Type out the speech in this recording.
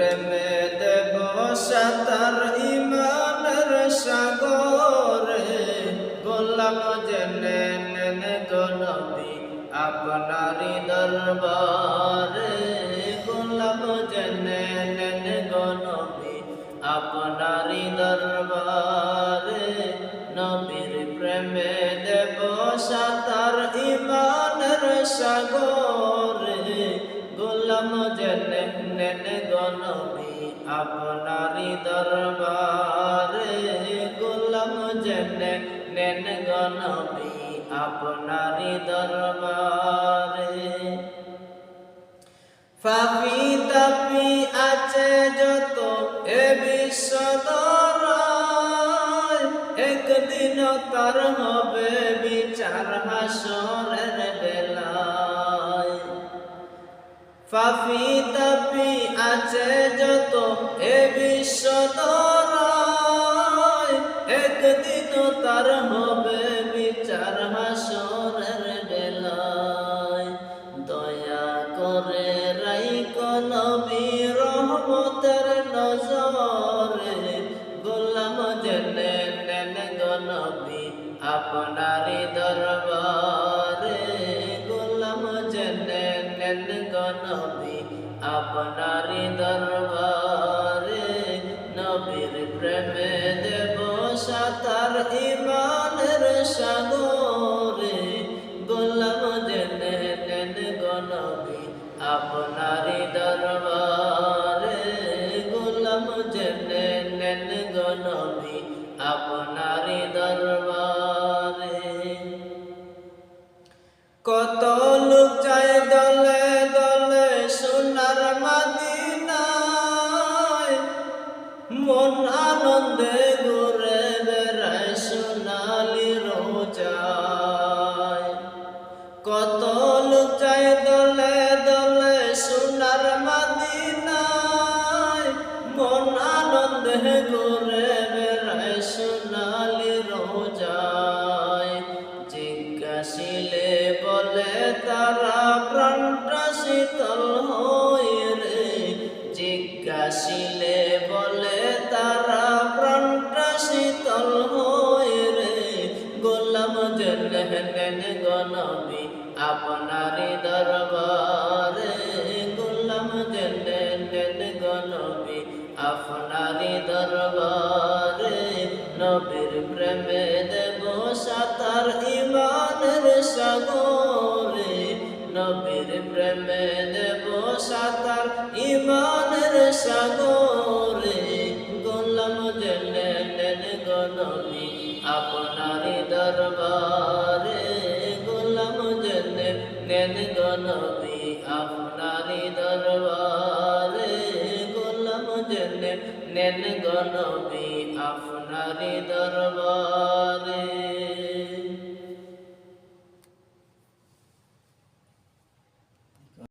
প্রেমে দেব সাতার ইমানের সাগরে গোলাম জেনে নেন গনবি আপনারি দরবারে। গোলাম জেনে নেন গনবি আপনারি দরবারে। নবীর প্রেমে দেব সাতার ইমানের সাগরে গোলাম জেনে নেন গনবি আপনারি দরবারে। গোলাম জেনে নেন গনবি আপনারি দরবারে। ফাফি তাপি আছে যত এ বিশ্ব একদিন তার হবে বিচার হাসরের বেলায় ফাফি তাপি আছে যত, এ বিশ্ব একদিন তার হবে বিচার হাসরের বেলায়। দয়া করে রাইক নবী রহমতের নজরে। গোলাম জেনে নেন গনবী আপনারি দরবারে। গোলাম জেনে নেন গনবী আপনারি দরবারে নবীর প্রেমে দেব সাতার ইমানের সাগরে। গোলাম জেনে নেন গনবী আপনারি দরবারে। গোলাম জেনে নেন গনবী আপনারি দরবারে। কত মন আনন্দে ঘুরে বেড়ায় সোনালি রোজায়। কত লোক যায় দলে দলে সোনার মাদিনায়। মন আনন্দে ঘুরে বেড়ায় সোনালি রোজায়। জিজ্ঞাসিলে বলে, তারা প্রাণটা শীতল হয়ে রে? জিজ্ঞাসিলে জেনেন গনবী আপনারি দরবারে গোলাম জেনেন গনবী আপনারি দরবারে নবীর প্রেমে দেব সাতার ইমানের সাগরে। নবীর প্রেমে দেব সাতার ইমানের সাগরে। গোলাম জেনে নেন গনবী আপনারি দরবারে নেন গনবী আপনারি দরবারে গোলাম জেনে নেন গনবী আপনারি দরবারে।